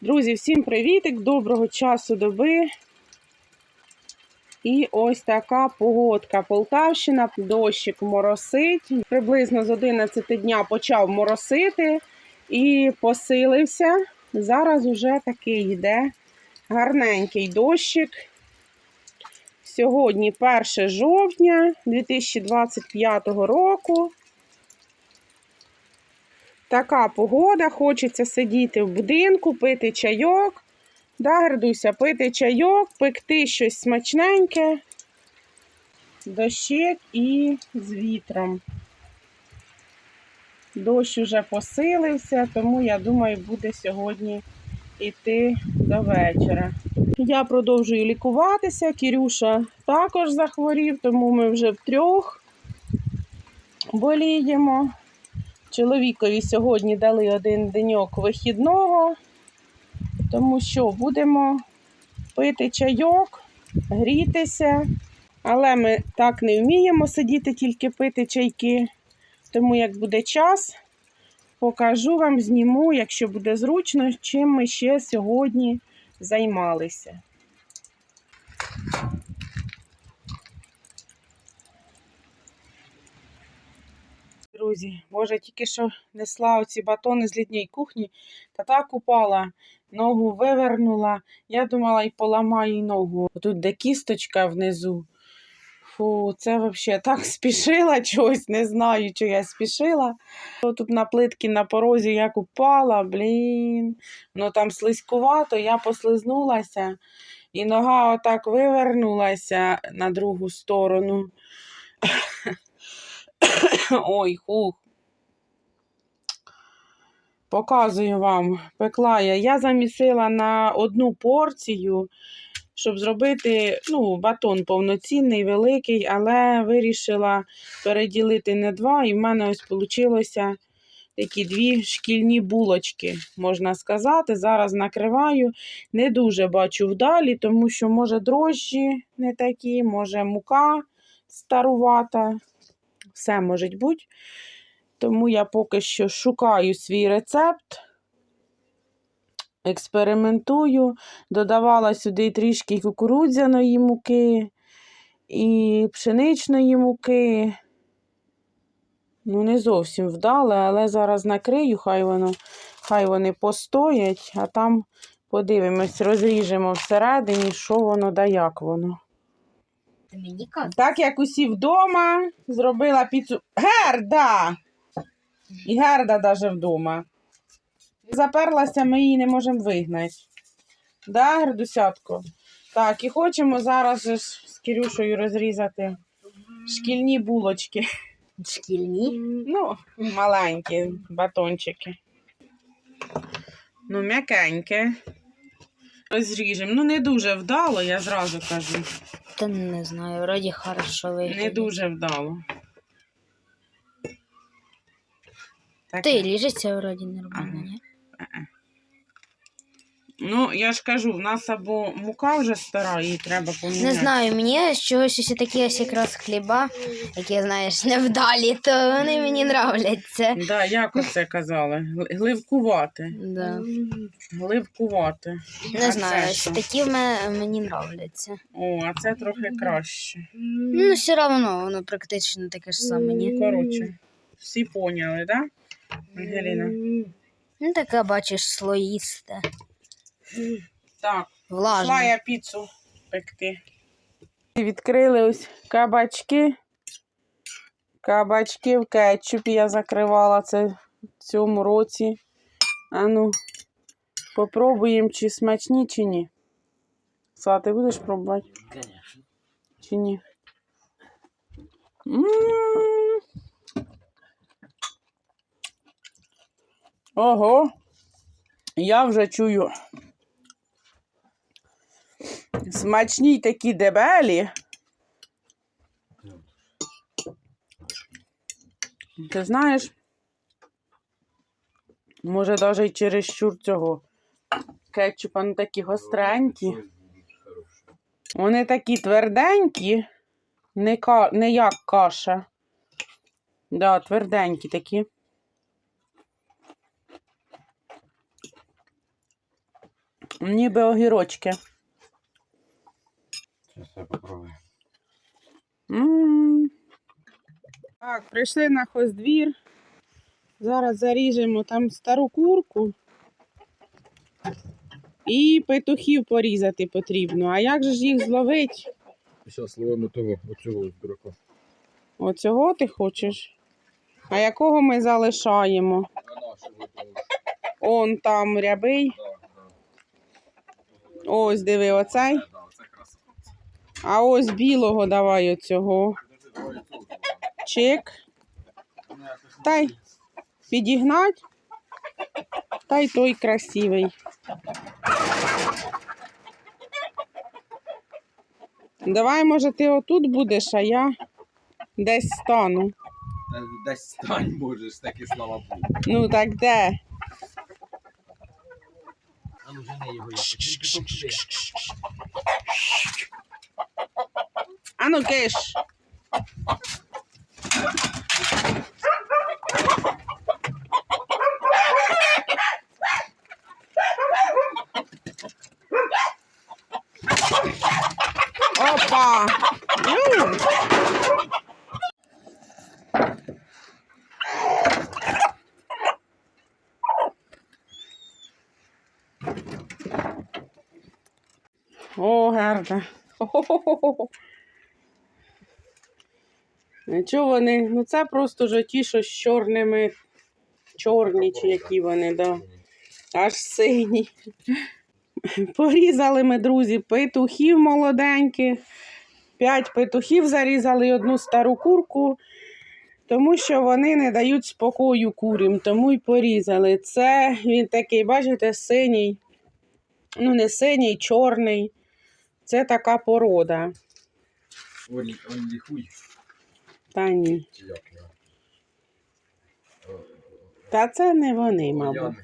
Друзі, всім привітик, доброго часу доби. І ось така погодка. Полтавщина, дощик моросить. Приблизно з 11 дня почав моросити і посилився. Зараз уже такий йде гарненький дощик. Сьогодні 1 жовтня 2025 року. Така погода, хочеться сидіти в будинку, пити чайок. Да, Гердуся, пити чайок, пекти щось смачненьке, дощик і з вітром. Дощ уже посилився, тому я думаю, буде сьогодні йти до вечора. Я продовжую лікуватися. Кірюша також захворів, тому ми вже втрьох боліємо. Чоловікові сьогодні дали один деньок вихідного, тому що будемо пити чайок, грітися. Але ми так не вміємо сидіти, тільки пити чайки. Тому, як буде час, покажу вам, зніму, якщо буде зручно, чим ми ще сьогодні займалися. Друзі, боже, тільки що несла оці батони з літньої кухні, та так упала, ногу вивернула. Я думала і поламаю ногу. Тут де кісточка внизу. Фу, це взагалі так спішила чогось, не знаю, що я спішила. Тут на плитки на порозі як упала, блін. Ну там слизькувато, я послизнулася, і нога отак вивернулася на другу сторону. Ой, хух. Показую вам, пекла я. Я замісила на одну порцію, щоб зробити ну, батон повноцінний, великий, але вирішила переділити не два, і в мене ось вийшло такі дві шкільні булочки, можна сказати. Зараз накриваю. Не дуже бачу вдалі, тому що, може, дрожжі не такі, може, мука старувата все може бути. Тому я поки що шукаю свій рецепт, експериментую, додавала сюди трішки кукурудзяної муки і пшеничної муки. Ну, не зовсім вдале, але зараз накрию, хай воно, хай вони постоять, а там подивимось, розріжемо всередині, що воно да як воно. Ти мені кажеш? Так як усі вдома, зробила піцу. Герда! І Герда навіть вдома. Заперлася, ми її не можемо вигнати. Да, Гердусятко? Так, і хочемо зараз же з Кирюшею розрізати шкільні булочки. Шкільні. Ну, маленькі батончики. Ну, м'якеньке. Розріжемо. Ну, не дуже вдало, я зразу кажу. Та не знаю, вроді хорошо вийде. Не дуже вдало. Так, Ти ліжеться вроді нормально, ні? Ну, я ж кажу, в нас або мука вже стара, її треба поміняти. Не знаю, мені чогось ось такі ось якраз хліба, які, знаєш, невдалі, то вони мені нравляться. Да, як оце казали? Гли- Гливкувати. Да. Гливкувати. А Не знаю, ось такі в мене мені нравляться. О, а це трохи краще. Ну, все одно, воно практично таке ж саме, ні? Коротше, всі поняли, так? Да? Ангеліна? Ну, таке, бачиш, слоїсте, Так, пішла я піцу пекти. Відкрили ось кабачки. Кабачки в кетчупі я закривала це в цьому році. А ну, попробуємо, чи смачні, чи ні. Са, ти будеш пробувати? Конечно. Чи ні? М. Ого, я вже чую. Смачні такі дебелі. Ти знаєш, може навіть чересчур цього кетчупа не такі гостренькі. Вони такі тверденькі, не, ка... не як каша. Да, тверденькі такі. Ніби огірочки. Зараз я попробую. М. Так, прийшли на хоздвір. Зараз заріжемо там стару курку. І петухів порізати потрібно. А як же ж їх зловить? Зараз словимо того, оцього ось дурака. Оцього ти хочеш? А якого ми залишаємо? Он там рябий. Ось диви, оцей. А ось білого давай оцього. Чик. Та й підігнать. Та й той красивий. Давай, може, ти отут будеш, а я десь стану. Десь стань можеш, таки слава Богу. Ну так де? А ну жени його. Ану киш. Гарно. Хо-хо-хо-хо. Чого вони? Ну це просто вже ті, що з чорними, чорні чи які вони, да. Аж сині. Порізали ми, друзі, петухів молоденьких. П'ять петухів зарізали і одну стару курку, тому що вони не дають спокою курям, тому й порізали. Це він такий, бачите, синій. Ну, не синій, чорний. Це така порода. Олі, Олі хуй. Та ні. Чи як його? Та це не вони, мабуть. Яни.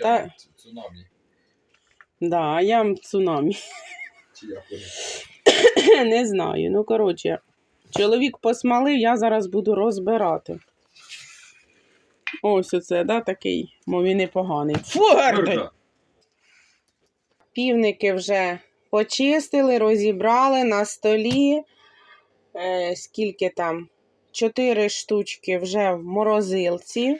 Та- Яни, ц- Цунамі. Да, а я м цунамі. Чи як вони? не знаю. Ну, коротше, чоловік посмалив, я зараз буду розбирати. Ось оце, да, такий, мов і непоганий. Фу, гарний! Півники вже почистили, розібрали на столі. Е, скільки там? Чотири штучки вже в морозилці.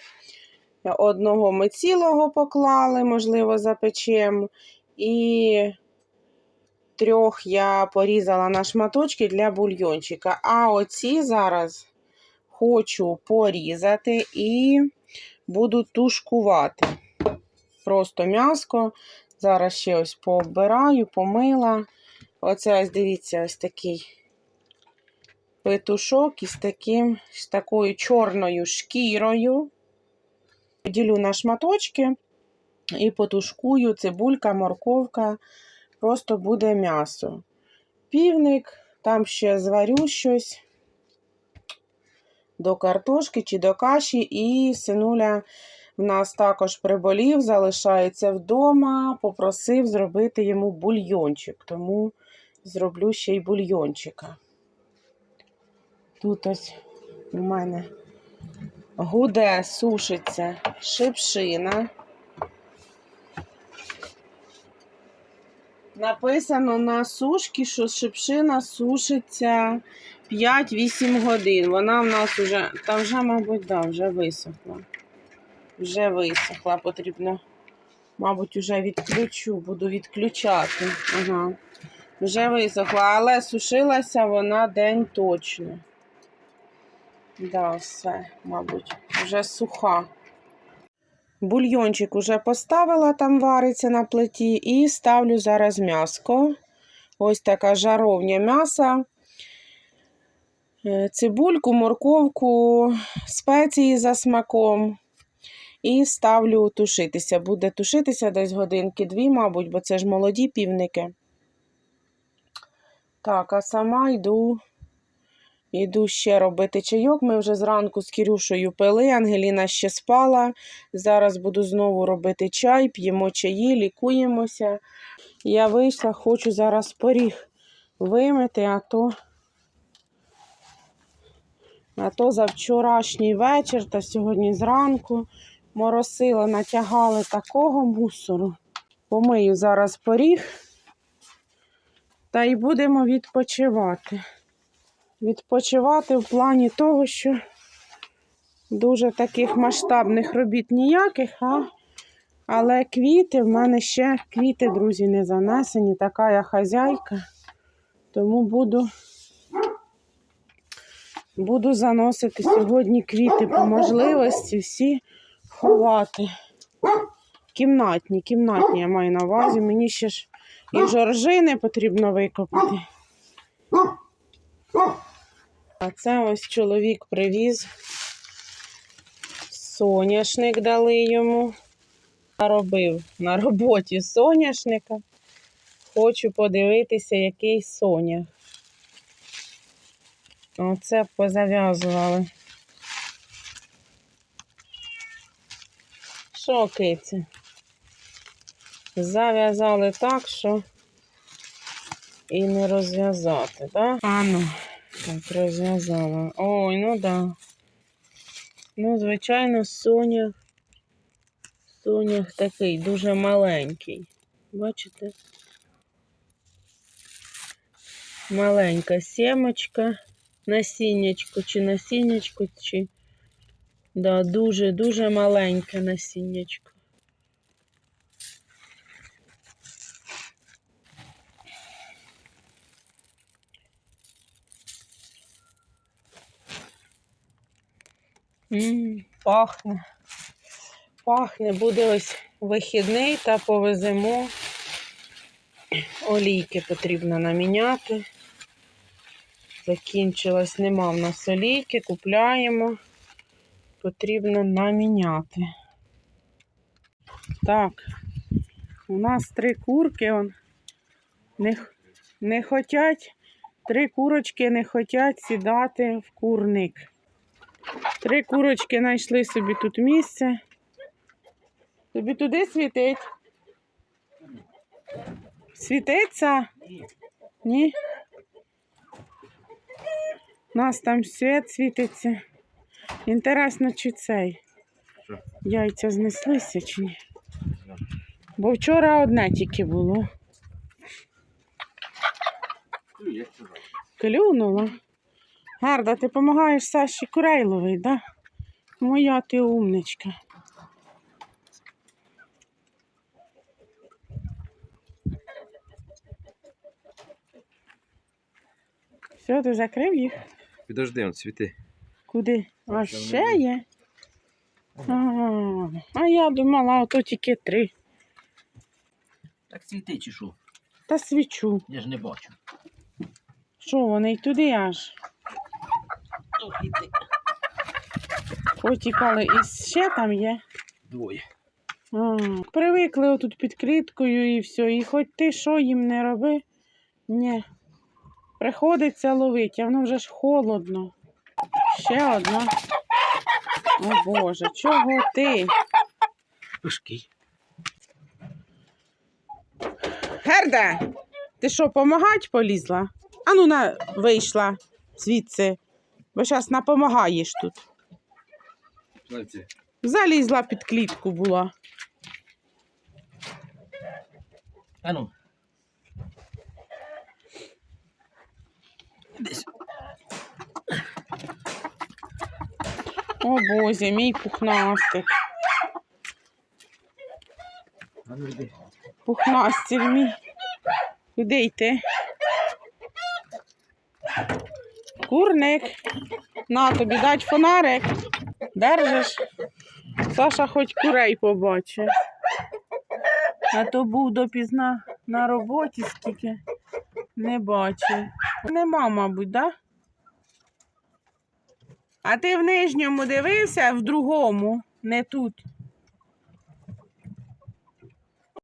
Одного ми цілого поклали, можливо, запечемо. І трьох я порізала на шматочки для бульйончика. А оці зараз хочу порізати і буду тушкувати. Просто м'яско. Зараз ще ось пооббираю, помила. Оце ось дивіться, ось такий петушок із таким, з такою чорною шкірою. Поділю на шматочки і потушкую цибулька, морковка, просто буде м'ясо. Півник, там ще зварю щось до картошки чи до каші, і синуля в нас також приболів, залишається вдома, попросив зробити йому бульйончик, тому зроблю ще й бульйончика. Тут ось у мене гуде, сушиться шипшина. Написано на сушці, що шипшина сушиться 5-8 годин. Вона в нас вже, та вже, мабуть, да, вже висохла. Вже висохла, потрібно, мабуть, вже відключу, буду відключати. Ага. Вже висохла, але сушилася вона день точно. Да, все, мабуть, вже суха. Бульйончик уже поставила, там вариться на плиті, і ставлю зараз м'яско. Ось така жаровня м'яса. Е, Цибульку, морковку, спеції за смаком. І ставлю тушитися. Буде тушитися десь годинки дві, мабуть, бо це ж молоді півники. Так, а сама йду, йду ще робити чайок. Ми вже зранку з Кірюшею пили, Ангеліна ще спала. Зараз буду знову робити чай, п'ємо чаї, лікуємося. Я вийшла, хочу зараз поріг вимити, а то, а то за вчорашній вечір та сьогодні зранку моросило, натягали такого мусору. Помию зараз поріг. Та й будемо відпочивати. Відпочивати в плані того, що дуже таких масштабних робіт ніяких, а але квіти в мене ще квіти, друзі, не занесені. Така я хазяйка. Тому буду, буду заносити сьогодні квіти по можливості всі ховати. Кімнатні, кімнатні я маю на увазі. Мені ще ж і жоржини потрібно викопати. А це ось чоловік привіз. Соняшник дали йому. Наробив на роботі соняшника. Хочу подивитися, який сонях. Оце позав'язували. Що, киці? Зав'язали так, що і не розв'язати, так? А ну, так, розв'язала. Ой, ну да. Ну, звичайно, сонях. Сонях такий дуже маленький. Бачите? Маленька сімочка, насіннячко чи насіннячко, чи да, дуже-дуже маленьке насіннячко. Пахне. Пахне, буде ось вихідний та повеземо. Олійки потрібно наміняти. Закінчилось, нема в нас олійки, купляємо. Потрібно наміняти. Так, у нас три курки он, не, не хотять, три курочки не хотять сідати в курник. Три курочки знайшли собі тут місце. Тобі туди світить? Світиться? Ні? У нас там світ світиться. Інтересно, чи цей. Що? Яйця знеслися чи ні? Бо вчора одне тільки було. Ну. Клюнула. Гарда, ти допомагаєш Саші курей ловить, да? Моя ти умничка. Все, ти закрив їх? Підожди, он цвіти. Куди? А Ще є? А, а я думала, ото тільки три. Так цвіти чи що? Та свічу. Я ж не бачу. Що вони й туди аж потікали. І ще там є. Двоє. А, привикли отут під кліткою і все. І хоч ти що їм не роби, ні. Приходиться ловити, а воно вже ж холодно. Ще одна. О Боже, чого ти? Пишки. Герда, ти що, помагать полізла? Ану на вийшла звідси, бо зараз напомагаєш тут. Залізла під клітку була. А ну. Десь. О Боже, мій пухнастик. Пухнастик мій. Куди йти? Курник. На тобі дать фонарик. Держиш. Саша хоч курей побачить. А то був допізна на роботі скільки не бачив. Нема, мабуть, да? А ти в нижньому дивився, в другому, не тут.